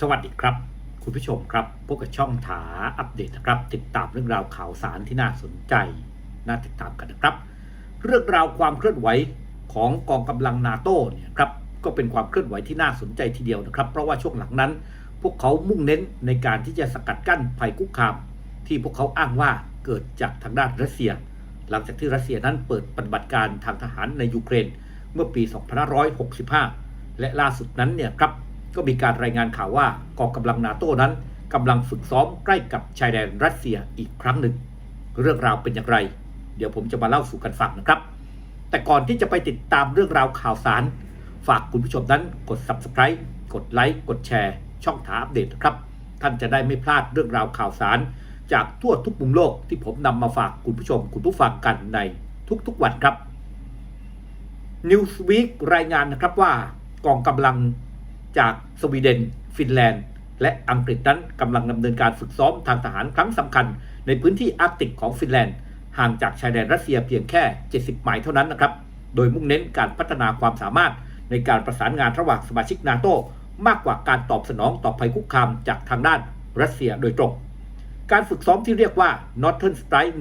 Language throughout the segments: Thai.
สวัสดีครับ คุณผู้ชมครับพบกับช่องถาอัปเดตนะครับ ติดตามเรื่องราวข่าวสารที่น่าสนใจ น่าติดตามกันนะครับ เรื่องราวความเคลื่อนไหวของกองกำลังนาโต้เนี่ยครับก็เป็นความเคลื่อนไหวที่น่าสนใจทีเดียวนะครับ เพราะว่าช่วงหลังนั้น พวกเขามุ่งเน้นในการที่จะสกัดกั้นภัยคุกคาม ที่พวกเขาอ้างว่าเกิดจากทางด้านรัสเซีย หลังจากที่รัสเซียนั้นเปิดปฏิบัติการทางทหารในยูเครน เมื่อปี 2565 และล่าสุดนั้นเนี่ยครับ ก็มีการรายงานข่าวว่ากองกำลังนาโต้นั้นกำลังฝึกซ้อมใกล้กับชายแดนรัสเซียอีกครั้งหนึ่ง เรื่องราวเป็นอย่างไร เดี๋ยวผมจะมาเล่าสู่กันฟังนะครับ แต่ก่อนที่จะไปติดตามเรื่องราวข่าวสาร ฝากคุณผู้ชมนั้นกด subscribe กดไลค์กดแชร์ ช่องถาอัปเดตนะครับ ท่านจะได้ไม่พลาดเรื่องราวข่าวสาร จากทั่วทุกมุมโลกที่ผมนำมาฝากคุณผู้ชมคุณผู้ฟังกันในทุกๆวันครับ Newsweek รายงานนะครับว่ากองกำลัง จากสวีเดน ฟินแลนด์ และอังกฤษนั้นกำลังดำเนินการฝึกซ้อมทางทหารครั้งสำคัญ ในพื้นที่อาร์กติกของฟินแลนด์ ห่างจากชายแดนรัสเซียเพียงแค่ 70 ไมล์เท่านั้นนะครับ โดยมุ่งเน้นการพัฒนาความสามารถในการประสานงานระหว่างสมาชิกนาโตมากกว่าการตอบสนองต่อภัยคุกคามจากทางด้านรัสเซียโดยตรง การฝึกซ้อมที่เรียกว่า Northern Strike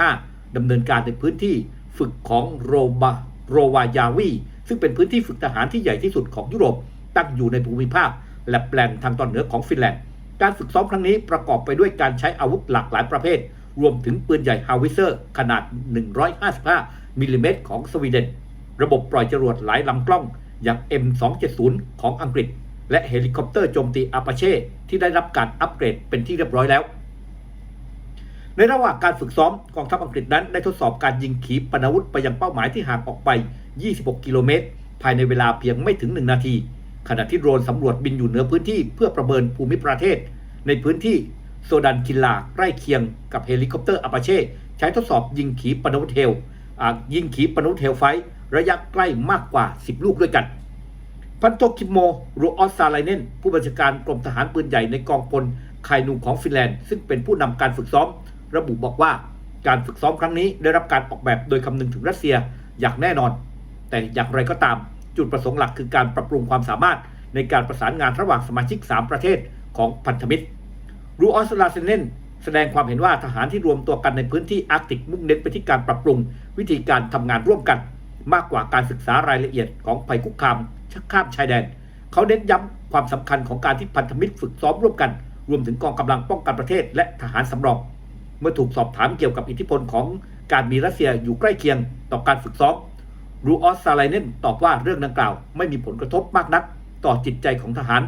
125ดำเนินการในพื้นที่ฝึกของโรบาโรวายาวีซึ่งเป็นพื้นที่ฝึกทหารที่ใหญ่ที่สุดของยุโรป ตั้งอยู่ในภูมิภาค และแปลนทางตอนเหนือของฟินแลนด์ การฝึกซ้อมครั้งนี้ประกอบไปด้วยการใช้อาวุธหลากหลายประเภท รวมถึงปืนใหญ่ฮาวิเซอร์ ขนาด 155มิลลิเมตรของสวีเดน ระบบปล่อยจรวดหลายลำกล้องอย่าง M270 ของอังกฤษ และเฮลิคอปเตอร์โจมตีอาปาเช่ที่ได้รับการอัปเกรดเป็นที่เรียบร้อยแล้วในระหว่างการฝึกซ้อมกองทัพอังกฤษนั้นได้ทดสอบการยิงขีปนาวุธไปยังเป้าหมายที่ห่างออกไป 26 กิโลเมตร ภายในเวลาเพียงไม่ถึง 1 นาที ขณะที่โดรนสำรวจบินอยู่เหนือพื้นที่เพื่อประเมินภูมิประเทศ ในพื้นที่โซดันคิลลาใกล้เคียงกับเฮลิคอปเตอร์อาปาเช่ใช้ทดสอบยิงขีปนาวุธเฮลยิงขีปนาวุธเฮลไฟระยะใกล้มากกว่า 10 ลูกด้วยกัน พันโทคิโมโรออสซาไลเนนผู้บัญชาการกรมทหารปืนใหญ่ในกองพลไคนูของฟินแลนด์ ซึ่งเป็นผู้นำการฝึกซ้อม ระบุบอกว่าการฝึกซ้อมครั้งนี้ได้รับการออกแบบโดยคำนึงถึงรัสเซียอย่างแน่นอน แต่อย่างไรก็ตาม จุดประสงค์หลักคือการปรับปรุงความสามารถในการประสานงานระหว่างสมาชิก 3 ประเทศของพันธมิตร รูออสลาเซเนนแสดงความเห็นว่าทหารที่รวมตัวกันในพื้นที่อาร์กติกมุ่งเน้นไปที่การปรับปรุง วิธีการทำงานร่วมกัน มากกว่าการศึกษารายละเอียดของภัยคุกคามชักข้ามชายแดน เขาเน้นย้ำความสำคัญของการที่พันธมิตรฝึกซ้อมร่วมกัน รวมถึงกองกำลังป้องกันประเทศและทหารสำรองเมื่อถูกสอบถามเกี่ยวกับอิทธิพลของการมีรัสเซียอยู่ใกล้เคียงต่อการฝึกซ้อม รูออสซาไลเนนตอบว่าเรื่องดังกล่าว ไม่มีผลกระทบมากนัก ต่อจิตใจของทหาร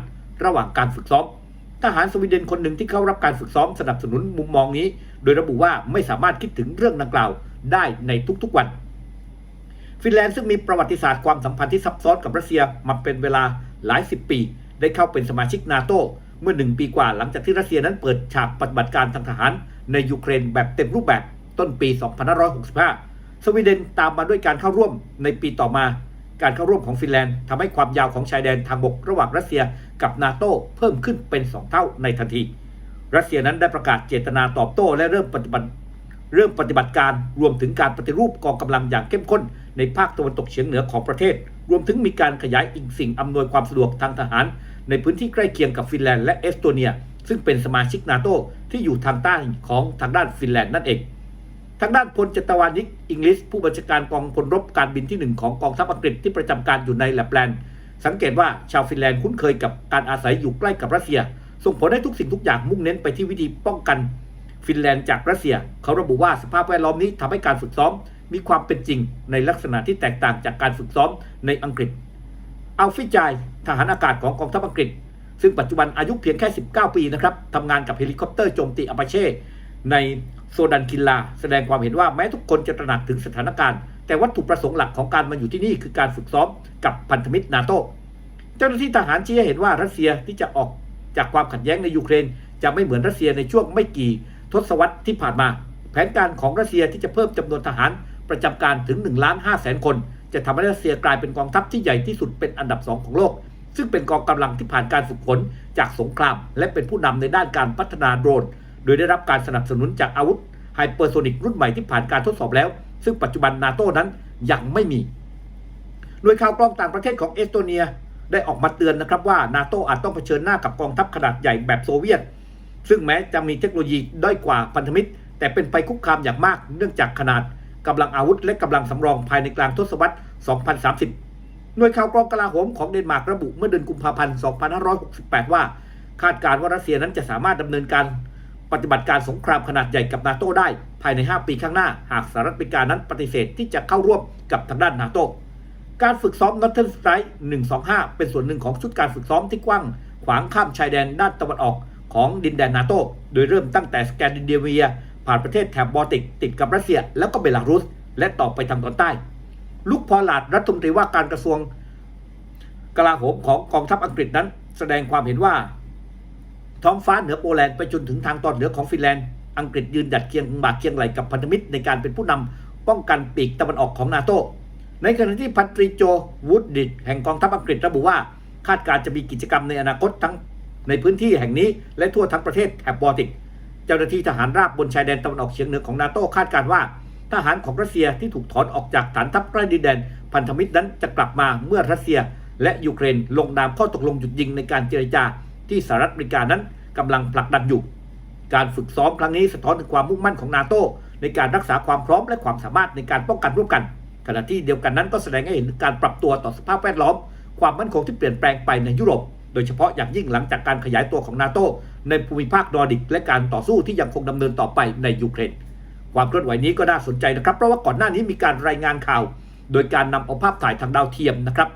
ระหว่างการฝึกซ้อม ทหารสวีเดนคนหนึ่งที่เข้ารับการฝึกซ้อมสนับสนุนมุมมองนี้ โดยระบุว่าไม่สามารถคิดถึงเรื่องดังกล่าวได้ในทุกๆวัน ฟินแลนด์ซึ่งมีประวัติศาสตร์ความสัมพันธ์ที่ซับซ้อนกับรัสเซียมาเป็นเวลาหลายสิบปี ได้เข้าเป็นสมาชิกนาโตเมื่อหนึ่งปีกว่าหลังจากที่รัสเซียนั้นเปิดฉากปฏิบัติการทางทหารในยูเครนแบบเต็มรูปแบบต้นปี 2565 สวีเดนตามมาด้วยการเข้าร่วมในปีต่อมา การเข้าร่วมของฟินแลนด์ทำให้ความยาวของชายแดนทางบกระหว่างรัสเซียกับนาโตเพิ่มขึ้นเป็น 2 เท่าในทันที รัสเซียนั้นได้ประกาศเจตนาตอบโต้และเริ่มปฏิบัติเริ่มปฏิบัติการรวมถึงการปฏิรูปกองกำลังอย่างเข้มข้น ในภาคตะวันตกเฉียงเหนือของประเทศ รวมถึงมีการขยายอีกสิ่งอำนวยความสะดวกทางทหาร ในพื้นที่ใกล้เคียงกับฟินแลนด์และเอสโตเนีย ซึ่งเป็นสมาชิกนาโตที่อยู่ทางใต้ของทางด้านฟินแลนด์นั่นเอง ทางด้านพลจตวานิกอิงลิสผู้บัญชาการกองพลรบการบินที่หนึ่งของกองทัพอังกฤษที่ประจำการอยู่ในแลปแลนด์สังเกตว่าชาวฟินแลนด์คุ้นเคยกับการอาศัยอยู่ใกล้กับรัสเซีย ส่งผลให้ทุกสิ่งทุกอย่างมุ่งเน้นไปที่วิธีป้องกันฟินแลนด์จากรัสเซีย เขาระบุว่าสภาพแวดล้อมนี้ทำให้การฝึกซ้อม มีความเป็นจริงในลักษณะที่แตกต่างจากการฝึกซ้อมในอังกฤษอัลฟิจายทหารอากาศของกองทัพอังกฤษ ซึ่งปัจจุบันอายุเพียงแค่ 19 ปีนะครับทำงานกับเฮลิคอปเตอร์โจมตีอาปาเช่ใน โซดันคิลลา แสดงความเห็นว่าแม้ทุกคนจะตระหนักถึงสถานการณ์ แต่วัตถุประสงค์หลักของการมาอยู่ที่นี่คือการฝึกซ้อมกับพันธมิตรนาโตเจ้าหน้าที่ทหารชี้ให้เห็นว่ารัสเซียที่จะออกจากความขัดแย้งในยูเครน จะไม่เหมือนรัสเซียในช่วงไม่กี่ ทศวรรษที่ผ่านมา แผนการของรัสเซียที่จะเพิ่มจำนวนทหารประจำการถึง1ล้าน5แสนคน จะทำให้รัสเซียกลายเป็นกองทัพที่ใหญ่ที่สุดเป็นอันดับสองของโลก ซึ่งเป็นกองกำลังที่ผ่านการฝึกฝนจากสงคราม และเป็นผู้นำในด้านการพัฒนาโดรน โดยได้รับการสนับสนุนจากอาวุธไฮเปอร์โซนิกรุ่นใหม่ที่ผ่านการทดสอบแล้ว ซึ่งปัจจุบันนาโต้นั้นยังไม่มี หน่วยข่าวกรองต่างประเทศของเอสโตเนียได้ออกมาเตือนนะครับว่านาโตอาจต้องเผชิญหน้ากับกองทัพขนาดใหญ่แบบโซเวียต ซึ่งแม้จะมีเทคโนโลยีด้อยกว่าพันธมิตร แต่เป็นภัยคุกคามอย่างมากเนื่องจากขนาดกำลังอาวุธและกำลังสำรองภายในกลางทศวรรษ 2030 หน่วยข่าวกรองกลาโหมของเดนมาร์กระบุเมื่อเดือนกุมภาพันธ์ 2568 ว่า คาดการณ์ว่ารัสเซียนั้นจะสามารถดำเนินการ ปฏิบัติการสงครามขนาดใหญ่กับนาโตได้ ภายใน 5 ปีข้างหน้า หากสหรัฐอเมริกานั้นปฏิเสธที่จะเข้าร่วมกับทางด้านนาโตการฝึกซ้อม Northern Strike 125 เป็นส่วนหนึ่งของชุดการฝึกซ้อมที่กว้าง ขวางข้ามชายแดนด้านตะวันออกของดินแดนนาโตโดยเริ่มตั้งแต่สแกนดิเนเวีย ผ่านประเทศแถบบอลติก ติดกับรัสเซีย แล้วก็เบลารุส และต่อไปทางตอนใต้ ลุคพอลาร์ดรัฐมนตรีว่าการกระทรวงกลาโหมของกองทัพอังกฤษนั้น แสดงความเห็นว่า ท้องฟ้าเหนือโปแลนด์ไปจนถึงทางตอนเหนือของฟินแลนด์ อังกฤษยืนหยัดเคียงบ่าเคียงไหลกับพันธมิตรในการเป็นผู้นำป้องกันปีกตะวันออกของนาโต ในขณะที่พันตรีโจวูดดิดแห่งกองทัพอังกฤษระบุว่า คาดการณ์จะมีกิจกรรมในอนาคตทั้งในพื้นที่แห่งนี้และทั่วทั้งประเทศแถบบอลติก เจ้าหน้าที่ทหารราบบนชายแดนตะวันออกเฉียงเหนือของนาโตคาดการณ์ว่า ทหารของรัสเซียที่ถูกถอนออกจากฐานทัพใกล้ดินแดน พันธมิตรนั้นจะกลับมาเมื่อรัสเซีย และยูเครนลงนามข้อตกลงหยุดยิงในการเจรจา ที่สหรัฐอเมริกานั้นกำลังผลักดันอยู่ การฝึกซ้อมครั้งนี้สะท้อนถึงความมุ่งมั่นของนาโตในการรักษาความพร้อมและความสามารถในการป้องกันร่วมกัน ขณะที่เดียวกันนั้นก็แสดงให้เห็นการปรับตัวต่อสภาพแวดล้อม ความมั่นคงที่เปลี่ยนแปลงไปในยุโรป โดยเฉพาะอย่างยิ่งหลังจากการขยายตัวของนาโตในภูมิภาคนอร์ดิก และการต่อสู้ที่ยังคงดำเนินต่อไปในยูเครน ความเคลื่อนไหวนี้ก็น่าสนใจนะครับ เพราะว่าก่อนหน้านี้มีการรายงานข่าว โดยการนำเอาภาพถ่ายทางดาวเทียมนะครับ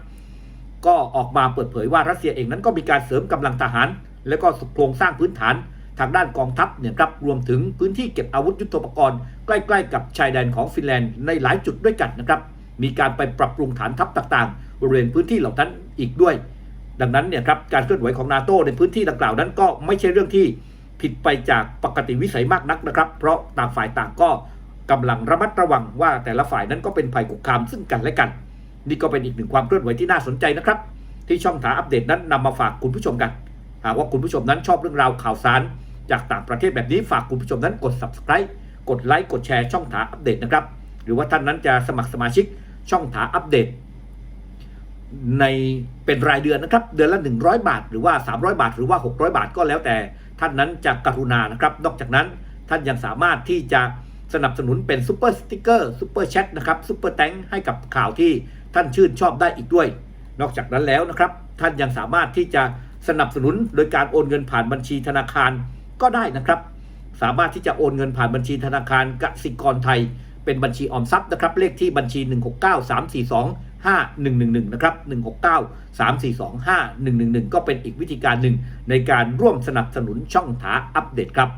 ก็ออกมาเปิดเผยว่ารัสเซียเองนั้นก็มีการเสริมกำลังทหาร และก็โครงสร้างพื้นฐาน ทางด้านกองทัพเนี่ยครับรวมถึงพื้นที่เก็บอาวุธยุทโธปกรณ์ใกล้ ๆ กับชายแดนของฟินแลนด์ในหลายจุดด้วยกันนะครับมีการไปปรับปรุงฐานทัพต่างๆบริเวณพื้นที่เหล่านั้นอีกด้วย ดังนั้นเนี่ยครับการเคลื่อนไหวของนาโตในพื้นที่ดังกล่าวนั้นก็ไม่ใช่เรื่องที่ผิดไปจากปกติวิสัยมากนักนะครับ เพราะต่างฝ่ายต่างก็กำลังระมัดระวังว่าแต่ละฝ่ายนั้นก็เป็นภัยคุกคามซึ่งกันและกัน นี่ก็เป็นอีกหนึ่งความเคลื่อนไหวที่น่าสนใจนะครับ ที่ช่องถาอัปเดตนั้นนำมาฝากคุณผู้ชมกัน หากว่าคุณผู้ชมนั้นชอบเรื่องราวข่าวสาร จากต่างประเทศแบบนี้ฝากคุณผู้ชมนั้นกด subscribe กดไลค์กดแชร์ช่องถาอัปเดตนะครับ หรือว่าท่านนั้นจะสมัครสมาชิกช่องถาอัปเดต ในเป็นรายเดือนนะครับ เดือนละ 100 บาท หรือว่า 300 บาท หรือว่า 600 บาทก็แล้วแต่ ท่านนั้นจะกรุณานะครับ นอกจากนั้นท่านยังสามารถที่จะสนับสนุนเป็นซูเปอร์สติกเกอร์ซูเปอร์แชทนะครับซูเปอร์แตงให้กับข่าวที่ ท่านชื่นชอบได้อีกด้วย นอกจากนั้นแล้วนะครับ ท่านยังสามารถที่จะสนับสนุนโดยการโอนเงินผ่านบัญชีธนาคารก็ได้นะครับ สามารถที่จะโอนเงินผ่านบัญชีธนาคารกสิกรไทย เป็นบัญชีออมทรัพย์นะครับ เลขที่บัญชี 1693425111 นะครับ 16934251111ก็เป็นอีกวิธีการหนึ่งในการร่วมสนับสนุนช่องถาอัปเดตครับ